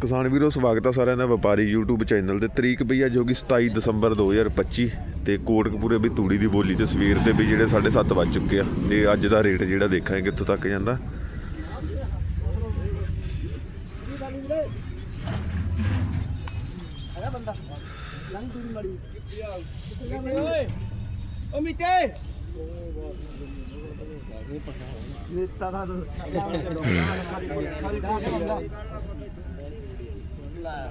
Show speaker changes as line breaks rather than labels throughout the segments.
ਕਿਸਾਨ ਵੀਰੋ, ਸਵਾਗਤ ਹੈ ਸਾਰਿਆਂ ਦਾ ਵਪਾਰੀ YouTube ਚੈਨਲ ਤੇ। ਤਰੀਕ ਬਈ ਅੱਜ ਹੋ ਗਈ 27 ਦਸੰਬਰ 2025 ਤੇ ਕੋਟਕਪੂਰੇ ਵੀ ਤੂੜੀ ਦੀ ਬੋਲੀ ਤੇ ਸਵੇਰ ਦੇ ਵੀ ਜਿਹੜੇ 7:30 ਵੱਜ ਚੁੱਕੇ ਆ ਤੇ ਅੱਜ ਦਾ ਰੇਟ ਜਿਹੜਾ ਦੇਖਾਂਗੇ ਕਿੱਥੋਂ ਤੱਕ ਜਾਂਦਾ।
ਹੈਗਾ ਬੰਦਾ ਲੰਘ ਦੂਰੀ ਮੜੀ
ਓਏ ਓ ਮਿੱਤੇ
ਨੇਤਾ ਦਾ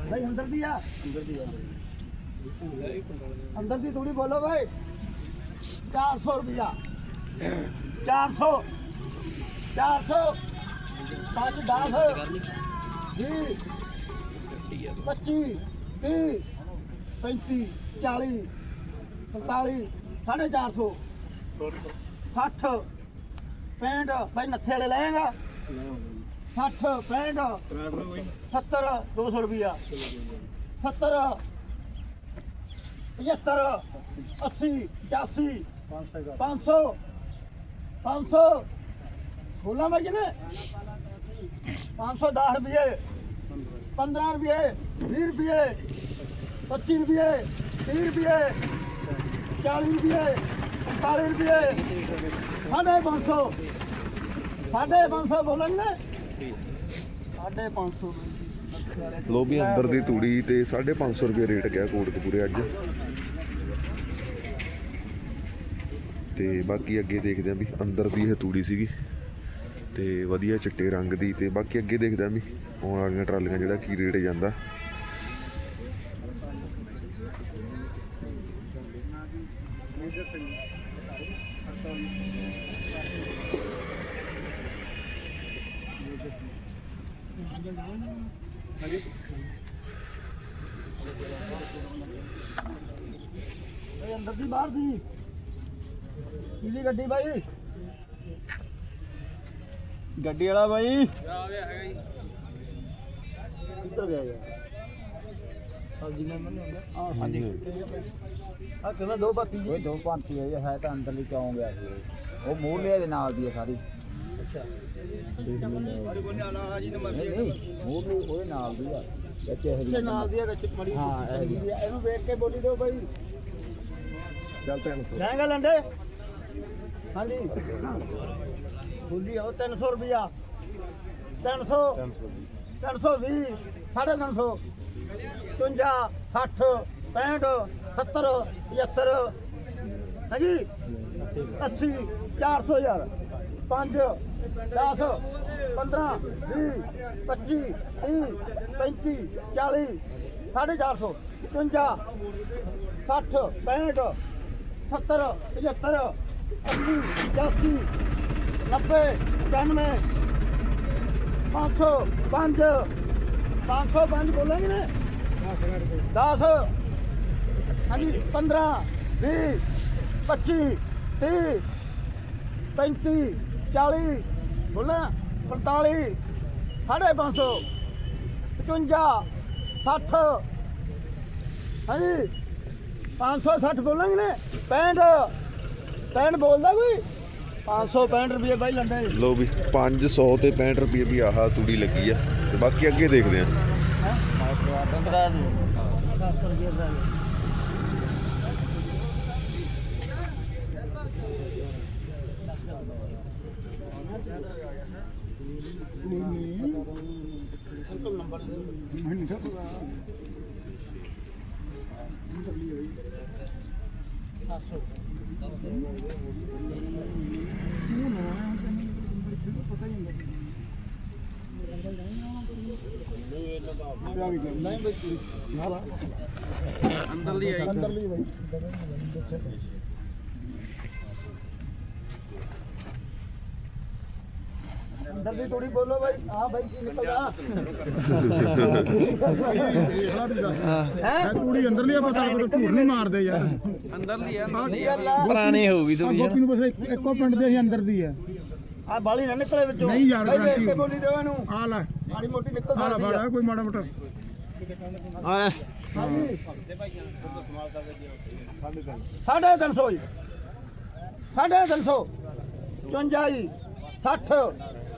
ਭਾਈ ਅੰਦਰ ਦੀ ਆ ਅੰਦਰ ਦੀ ਅੰਦਰ ਦੀ ਥੋੜੀ ਬੋਲੋ ਭਾਈ 400 ਰੁਪਿਆ 400 400 5 10 20 25 30 35 40 45 450 60 65 ਭਾਈ ਨੱਥੇ ਵਾਲੇ ਲਏਗਾ 60 65 70 200 ਰੁਪਿਆ 70 75 80 85 500 500 16 ਵਜੇ ਨੇ 510 ਰੁਪਏ 15 ਰੁਪਏ 20 ਰੁਪਏ 25 ਰੁਪਏ 30 ਰੁਪਏ 40 ਰੁਪਏ 45 ਰੁਪਏ ਸਾਢੇ 500 ਸਾਢੇ 500 ਬੋਲਣਗੇ ਸਾਢੇ 500
ਲੋ ਵੀ ਅੰਦਰ ਦੀ ਤੂੜੀ ਤੇ 550 ਰੁਪਏ ਰੇਟ ਗਿਆ ਕੋਟਕਪੂਰੇ ਅੱਜ। ਤੇ ਬਾਕੀ ਅੱਗੇ ਦੇਖਦੇ ਆਂ ਵੀ ਅੰਦਰ ਦੀ ਇਹ ਤੂੜੀ ਸੀਗੀ। ਤੇ ਵਧੀਆ ਚਿੱਟੇ ਰੰਗ ਦੀ ਤੇ ਬਾਕੀ ਅੱਗੇ ਦੇਖਦੇ ਆਂ ਵੀ ਆਉਣ ਵਾਲੀਆਂ ਟਰਾਲੀਆਂ ਜਿਹੜਾ ਕੀ ਰੇਟ ਜਾਂਦਾ।
ਇਹ ਅੰਦਰ ਦੀ ਬਾਹਰ ਦੀ ਕਿਹਦੀ ਗੱਡੀ ਬਾਈ
ਗੱਡੀ ਵਾਲਾ ਬਾਈ
ਕਿੱਧਰ ਗਿਆ ਯਾਰ ਸਬਜ਼ੀ ਨਾਲ ਮੰਨ ਹੁੰਦਾ
ਹਾਂਜੀ
ਆ ਕਿਵੇਂ ਦੋ ਬਾਤੀ
ਉਹ ਦੋ ਭਾਂਤੀ ਹੈ ਹੈ ਤਾਂ ਅੰਦਰਲੀ ਚੌਂ ਗਿਆ ਸੀ ਉਹ ਮੂਹਰੇ ਦੇ ਨਾਲ ਦੀ ਹੈ ਸਾਰੀ ਨਹੀਂ ਮੂਹਰੇ ਉਹਦੇ ਨਾਲ ਦੀ ਆ। ਵਿੱਚ ਇਹ
ਨਾਲ ਦੀ ਆ ਵਿੱਚ ਮੜੀ
ਹਾਂ।
ਇਹਨੂੰ ਵੇਖ ਕੇ ਬੋਲੀ ਦਿਓ ਬਾਈ।
ਚੱਲ ਤੈਨੂੰ
ਲੈਂਗਾ ਲੰਡੇ ਹਾਂਜੀ। ਬੋਲੀ ਆਓ 300 ਰੁਪਿਆ 300 320 350 55 60 65 70 75 ਹਾਂਜੀ? 80 400 ਯਾਰ 5 10 15 20 25 30 35 40 450 55 60 65 70 75 80 85 90 95 500 5 505 ਬੋਲਾਂਗੇ ਨੇ? 10 ਹਾਂਜੀ 15 20 25 30 35 40 ਬੋਲਾਂ 45 550 55 60 ਹਾਂਜੀ 560 ਬੋਲਾਂਗੇ ਨੇ 65 65 ਬੋਲਦਾ ਕੋਈ? 565 ਰੁਪਏ ਬਾਈ ਲੰਡੇ।
ਲੋ ਵੀ 500 ਤੇ 65 ਰੁਪਏ ਵੀ ਆਹ ਤੂੜੀ ਲੱਗੀ ਆ। ਤੇ ਬਾਕੀ ਅੱਗੇ ਦੇਖਦੇ ਆਂ।
ਪੰਦਰਾਂ ਦੀ। 10 ਰੁਪਏ ਦਾ ਅੰਕਲ ਨੰਬਰ ਨਹੀਂ ਬਈ ਨਾ
ਅੰਦਰਲੀ ਆਈ।
ਅੰਦਰਲੀ ਬਈ। ਅੰਦਰ ਦੀ ਥੋੜੀ ਬੋਲੋ ਬਾਈ। ਹਾਂ ਬਾਈ ਕੀ ਨਿਕਲਦਾ। ਹੈ?
ਕੁੜੀ ਅੰਦਰ ਨਹੀਂ ਪਤਾ ਝੂਠ ਨਹੀਂ ਮਾਰਦੇ ਯਾਰ।
ਅੰਦਰਲੀ ਆ
ਕੀ ਗੱਲ ਆ।
ਪੁਰਾਣੀ ਹੋਊਗੀ
ਆ ਗੋਪੀ ਨੂੰ ਬਸ ਇੱਕ- ਪਿੰਡ ਦੇ ਅਸੀਂ ਅੰਦਰ ਦੀ ਹੈ
ਆ ਬਾਲੀ ਨਾ ਨਿਕਲੇ ਵਿੱਚੋਂ।
ਨਹੀਂ ਯਾਰ, ਗਾਰੰਟੀ
ਬੋਲੀ ਦਿਓ ਇਹਨੂੰ।
ਆ ਲੈ।
ਮਾੜੀ ਮੋਟੀ ਨਿਕਲ
ਆ ਲੈ
ਸਕਦੀ ਆ।
ਆ ਕੋਈ ਮਾੜਾ ਮੋਟਾ।
ਹਾਂਜੀ ਸਾਢੇ ਤਿੰਨ ਸੌ ਜੀ। ਸਾਢੇ ਤਿੰਨ ਸੌ। 54 ਜੀ। 60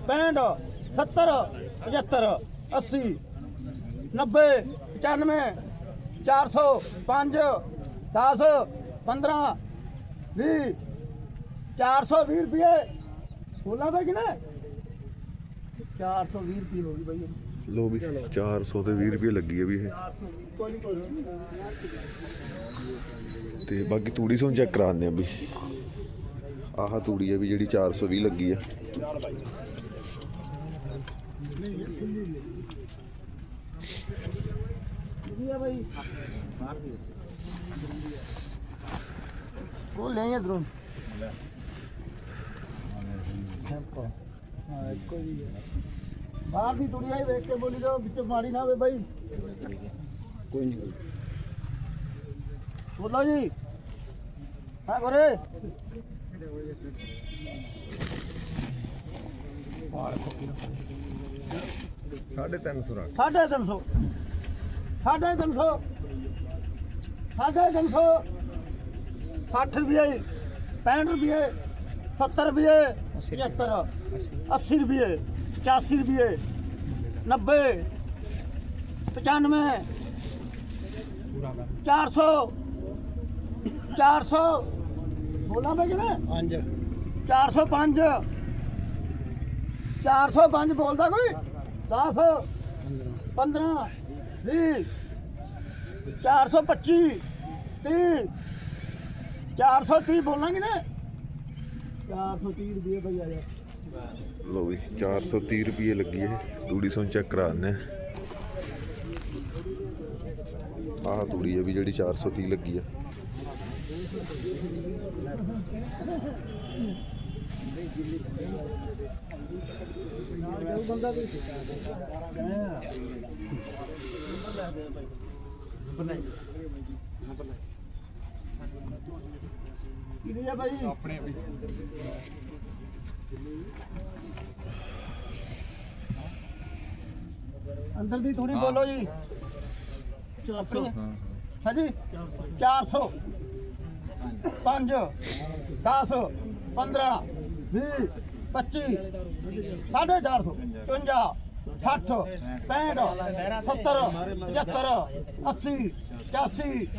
65 70 75 80 90 95 400 5 10 15 20 420 ਰੁਪਏ। ਬੋਲਾ ਬਈ ਕਿਨੇ? 420 ਰੁਪਏ ਹੋ ਗਈ ਬਈ।
ਲੋ ਵੀ 400 ਤੇ 20 ਰੁਪਏ ਲੱਗੀ ਹੈ ਵੀ ਇਹ। ਤੇ ਬਾਕੀ ਤੂੜੀ ਸੋਨ ਚੈੱਕ ਕਰਾਉਂਦੇ ਆ ਵੀ। ਆਹ ਤੂੜੀ ਹੈ ਵੀ ਜਿਹੜੀ 420 ਲੱਗੀ ਆ।
ਹੈ ਉਹ ਲੈ ਆ ਦਰੋਂ ਬਾਹਰ ਦੀ ਦੁਨੀਆ ਹੀ ਵੇਖ ਕੇ ਬੋਲੀ ਜਾਓ ਵਿੱਚ ਮਾੜੀ ਨਾ ਹੋਵੇ ਬਾਈ।
ਕੋਈ ਨਹੀਂ
ਬੋਲੋ ਜੀ। ਹਾਂ ਗੋਰੇ। ਸਾਢੇ 300 ਸਾਢੇ 300 ਸਾਢੇ 300 60 ਰੁਪਏ 65 ਰੁਪਏ 70 ਰੁਪਏ 75 80 ਰੁਪਏ 85 ਰੁਪਏ 90 95 400 400 ਬੋਲਾਂ ਬਈ ਕਿਵੇਂ? 5 405 405 ਬੋਲਦਾ ਕੋਈ? 10 15 20 425 30 430 ਬੋਲਾਂਗੇ ਨਾ 430 ਰੁਪਏ ਬਈ ਆ ਯਾਰ
ਲੋ ਵੀ 430 ਰੁਪਏ ਲੱਗੀ ਹੈ। ਤੂੜੀ ਸੋਨ ਚੈੱਕ ਕਰਾਉਂਦੇ ਆ ਆਹ ਤੂੜੀ ਹੈ ਵੀ ਜਿਹੜੀ 430 ਲੱਗੀ ਆ।
ਕਿਹਦੀ ਆ ਭਾਈ ਆਪਣੇ ਅੰਦਰ ਦੀ ਥੋੜੀ ਬੋਲੋ ਜੀ। 400 ਹਾਂਜੀ। 400 5 10 15 20 25 450 55 60 65 70 75 80 85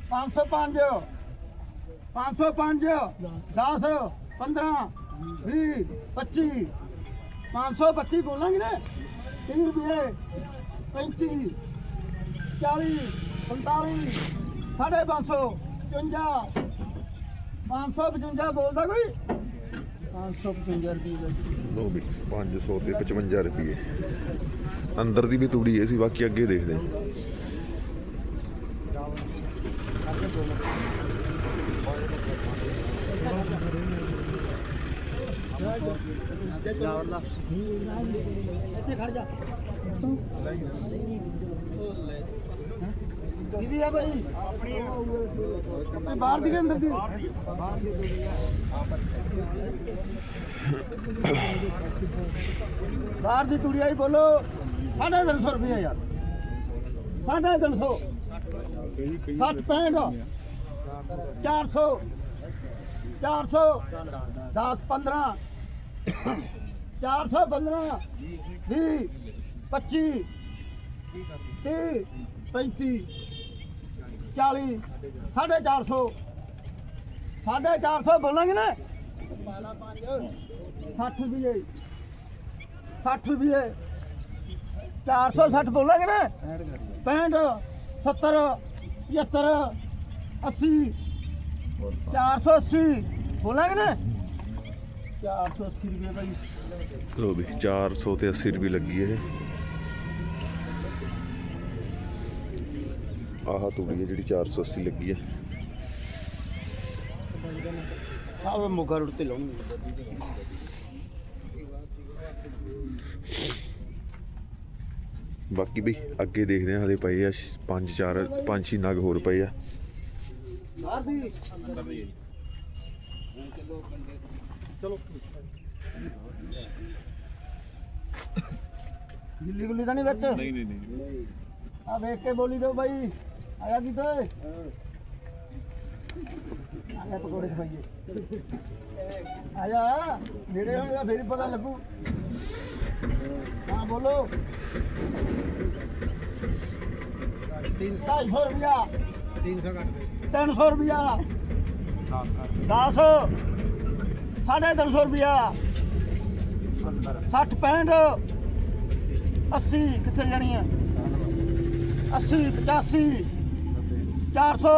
500 505 505 10 15 20 25 525 ਬੋਲਾਂਗੇ ਨਾ? 30 ਰੁਪਏ 35 40 45 ਸਾਢੇ 500 55 555 ਬੋਲਦਾ ਕੋਈ? 555 ਰੁਪਏ
ਲੋ ਵੀ 500 ਤੇ 55 ਰੁਪਏ ਅੰਦਰ ਦੀ ਵੀ ਤੂੜੀ ਹੈ ਸੀ ਬਾਕੀ ਅੱਗੇ ਦੇਖਦੇ ਹਾਂ।
ਇੱਥੇ ਖੜ ਜਾ। ਇਹਦੀ ਆ ਬਾਹਰ ਦੀ ਕੇ ਅੰਦਰ ਬੋਲੋ ਬਾਹਰ ਦੀ? ਬਾਹਰ ਦੀ ਬਾਹਰ ਦੀ ਤੂੜੀ ਆਈ ਬੋਲੋ। 350 ਰੁਪਏ ਯਾਰ। 350 60 65 ਚਾਰ 400 ਪੰਦਰਾਂ। 15 ਪੱਚੀ। ਤੀਹ ਪੈਂਤੀ, ਚਾਲੀ, ਸਾਢੇ ਚਾਰ ਸੌ। ਸਾਢੇ ਚਾਰ ਸੌ ਬੋਲਾਂਗੇ ਨਾ? 60 ਰੁਪਏ 60 ਰੁਪਏ 460 ਬੋਲਾਂਗੇ ਨਾ? 65 70 75 80 480 ਬੋਲਾਂਗੇ ਨਾ? 480 ਰੁਪਏ ਭਾਈ
ਲੋ ਵੀ 400 ਤੇ 80 ਰੁਪਏ ਲੱਗੀ ਹੈ। ਆਹ ਤੂੜੀ ਹੈ ਜਿਹੜੀ 480 ਲੱਗੀ ਹੈ।
ਆਵੇ ਮੋਗਾ ਰੋਡ ਤੇ ਲਾਉਣਗੇ
ਬਾਕੀ ਵੀ ਅੱਗੇ ਦੇਖਦੇ ਹਾਂ ਹਲੇ ਪਏ ਆ 5 4 5 6 ਨਗ ਹੋਰ ਪਏ ਆ।
ਬਾਹਰ ਦੀ। ਗਿੱਲੀ ਗੁੱਲੀ ਤਾਂ ਨਹੀਂ ਵਿੱਚ? ਨਹੀਂ ਨਹੀਂ ਨਹੀਂ। ਆ ਵੇਖ ਕੇ ਬੋਲੀ ਦਿਓ ਬਾਈ। ਆਇਆ ਕਿਤੇ ਆਇਆ ਪਕੌੜੇ ਖਵਾਈਏ। ਆਇਆ? ਨੇੜੇ ਹੋਣਗਾ ਫੇਰ ਪਤਾ ਲੱਗੂ। ਹਾਂ ਬੋਲੋ। ਬੋਲੋ 250 ਰੁਪਿਆ
300 ਕੱਟ ਦੇ।
300 ਰੁਪਿਆ 10 ਸਾਢੇ 300 ਰੁਪਿਆ 60 65 80 ਕਿੱਥੇ ਜਾਣੀ ਹੈ 80 85 400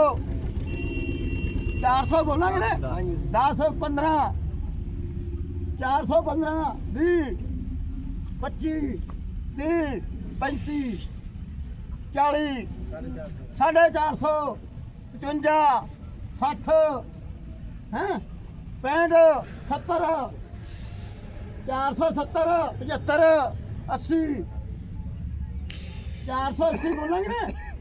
400 ਬੋਲਾਂਗੇ ਨਾ 10 15 415 20 25 30 35 40 ਸਾਢੇ 400 55 60 ਹੈ? 65 70 470 75 80 480 ਬੋਲਾਂਗੇ ਨਾ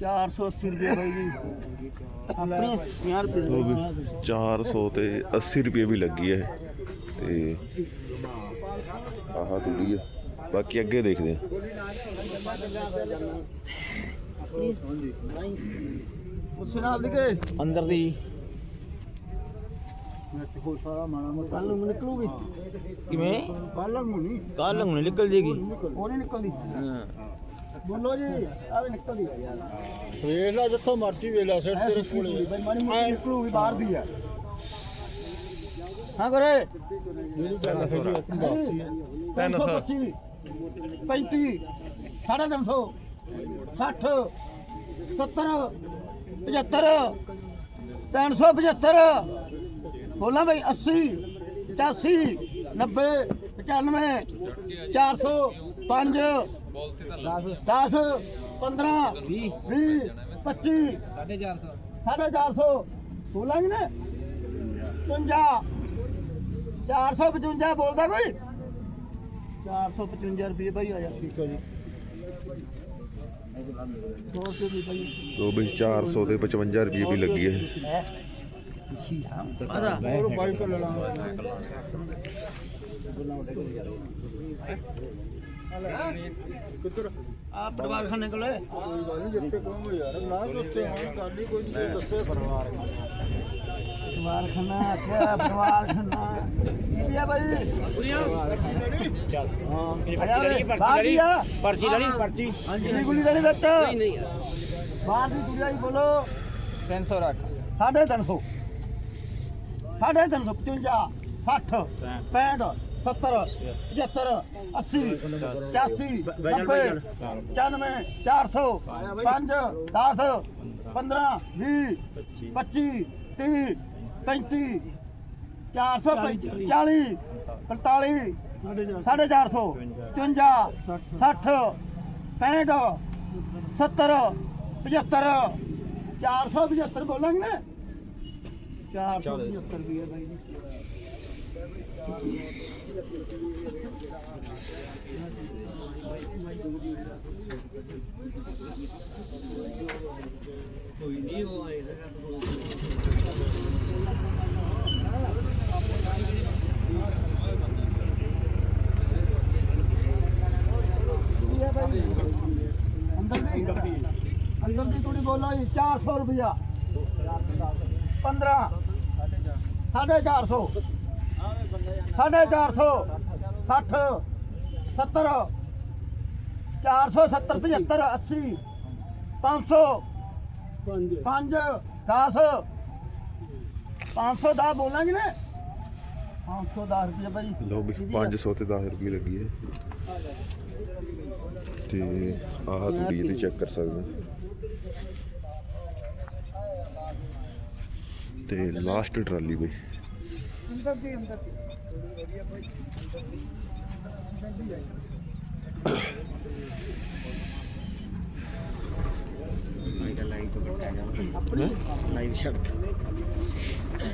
480 ਰੁਪਏ ਬਾਈ ਜੀ। ਆਪਣੇ 50 ਰੁਪਏ
ਉਹ ਵੀ 400 ਤੇ 80 ਰੁਪਏ ਵੀ ਲੱਗੀ ਹੈ ਤੇ ਆਹ ਤੂੜੀ ਹੈ ਬਾਕੀ ਅੱਗੇ ਦੇਖਦੇ ਹਾਂ
ਉਸ ਨਾਲ ਦਿਖੇ?
ਅੰਦਰ ਦੀ।
ਹੋ ਸਾਰਾ ਮਾਣਾ ਮੋਟਾ ਕੱਲ ਨੂੰ ਨਿਕਲੂਗੀ।
ਕਿਵੇਂ?
ਕੱਲ ਨੂੰ ਨਹੀਂ।
ਕੱਲ ਹੁਣ ਨਿਕਲ ਜੇਗੀ।
ਉਹ ਨਹੀਂ ਨਿਕਲਦੀ।
ਹਾਂ।
ਬੋਲੋ ਜੀ ਆ ਵੀ ਨਿਕਲਦੀ
ਵੇਖ ਲੈ ਜਿੱਥੋਂ ਮਰਜ਼ੀ ਵੇਖ ਲੈ ਸਿਰ ਤੇਰੇ ਕੋਲੇ
ਬਈ ਮਾੜੀ ਮੋਟੀ ਨਿਕਲੂਗੀ ਬਾਹਰ ਦੀ ਆ। ਹਾਂ ਕਰੇ।
ਜਿਹੜੀ ਗੱਲ ਹੈ ਜੀ ਆਪਣੀ ਬਾਪੀ ਹੈ
325 35 ਸਾਢੇ ਤਿੰਨ ਸੌ 60 70 75 375 ਬੋਲਾਂ ਬਈ 80 85 90 95 400 5 10 15 20 25 ਸਾਢੇ 400 ਬੋਲਾਂਗੇ ਨਾ। 55 455 ਬੋਲਦਾ ਕੋਈ? 455 ਰੁਪਏ ਭਾਈ ਆ ਜਾ ਠੀਕ ਹੈ ਜੀ। 200 ਰੁਪਏ ਭਾਈ
ਉਹ ਵੀ 400 ਤੇ 55 ਰੁਪਏ ਵੀ ਲੱਗੀ ਹੈ।
ਹੈ। ਆਦਾ
ਉਹ ਬਾਈਕ ਲੈ ਲਾ। ਕਿੱਧਰ
ਆ ਪਰਿਵਾਰ ਖਾਨੇ ਕੋਲੇ।
ਕੋਈ ਗੱਲ ਨਹੀਂ ਜਿੱਥੇ ਕਹੋਗੇ ਯਾਰ ਨਾ ਉੱਥੇ ਹਾਂ ਗੱਲ ਹੀ ਕੋਈ ਨਹੀਂ ਦੱਸੇ। ਪਰਿਵਾਰ
ਪਰਿਵਾਰ ਖਾਨਾ ਕਿਆ ਪਰਿਵਾਰ ਖਾਨਾ ਕੀ ਆ ਭਾਈ ਹਾਂ ਪਰਚੀ ਆ।
ਪਰਚੀ ਲੜੀ ਪਰਚੀ।
ਹਾਂਜੀ। ਗੁਲੀ ਦੇ ਵਿੱਚ? ਨਹੀਂ ਨਹੀਂ। ਬਾਹਰ ਦੀ ਦੁਨੀਆ ਹੀ ਬੋਲੋ।
300 ਰੱਖ।
ਸਾਢੇ ਤਿੰਨ ਸੌ। ਸਾਢੇ ਤਿੰਨ ਸੌ 55 60 65 70 75 80 85 90 95 400 5 10 15 20 25 30 35 440 40 45 ਸਾਢੇ 400 55 60 65 70 75 475 ਬੋਲਾਂਗੇ ਨਾ 475 ਕੋਈ ਨਹੀਂ ਉਹ ਆਏ ਨਾ ਅੰਦਰ ਦੀ ਕੁੜੀ ਬੋਲੋ ਜੀ 400 ਰੁਪਿਆ 15 450 450 450 60 70 470 75 80 500 5 10 510 ਬੋਲਾਂਗੇ ਨਾ 510 ਰੁਪਏ ਭਾਈ
ਲਓ ਵੀ 500 ਤੇ 10 ਰੁਪਏ ਲੱਗੀ ਹੈ। ਤੇ ਆਹ ਦੂਰੀ ਤੇ ਚੈੱਕ ਕਰ ਸਕਦੇ ਤੇ ਲਾਸਟ ਟਰਾਲੀ ਬਈ।
ਅੰਦਰ ਦੀ ਅੰਦਰ ਦੀ।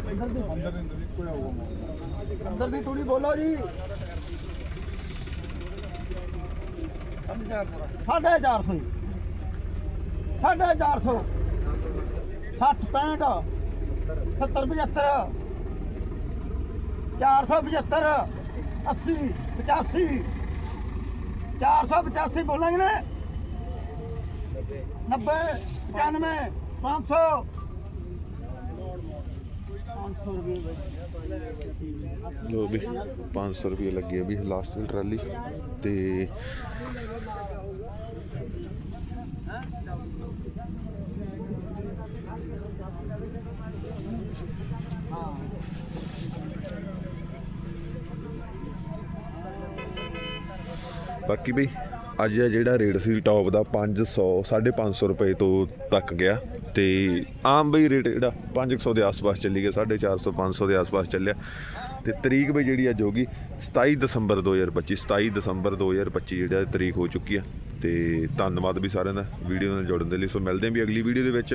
ਅੰਦਰ ਦੀ
ਅੰਦਰ ਦੀ
ਥੋੜੀ ਬੋਲੋ ਜੀ ਸਾਢੇ ਚਾਰ ਸੌ ਸਾਢੇ ਚਾਰ ਸੌ 60 65 70 75 475 80 85 485 ਬੋਲਾਂਗੇ ਨਾ 90 95 500
ਲੋ ਵੀ 500 ਰੁਪਏ ਲੱਗੇ ਵੀ ਲਾਸਟ ਦੀ ਟਰਾਲੀ ਤੇ ਬਾਕੀ ਬਈ, ਅੱਜ ਦਾ ਜਿਹੜਾ ਰੇਟ ਸੀ ਟੌਪ ਦਾ 500 550 ਰੁਪਏ ਤੋਂ ਤੱਕ ਗਿਆ। ਤੇ ਆਮ ਬਈ ਰੇਟ ਜਿਹੜਾ 500 ਦੇ ਆਸ-ਪਾਸ ਚੱਲੀ ਗਿਆ 450 500 ਦੇ ਆਸ-ਪਾਸ ਚੱਲਿਆ। ਤੇ ਤਰੀਕ ਬਈ ਜਿਹੜੀ ਅੱਜ ਹੋਗੀ 27 ਦਸੰਬਰ 2025 27 ਦਸੰਬਰ 2025 ਜਿਹੜਾ ਤਰੀਕ ਹੋ ਚੁੱਕੀ ਆ। ਤੇ ਧੰਨਵਾਦ ਵੀ ਸਾਰਿਆਂ ਦਾ, ਵੀਡੀਓ ਨਾਲ ਜੁੜਨ ਦੇ ਲਈ। ਸੋ ਮਿਲਦੇ ਆਂ ਵੀ ਅਗਲੀ ਵੀਡੀਓ ਦੇ ਵਿੱਚ।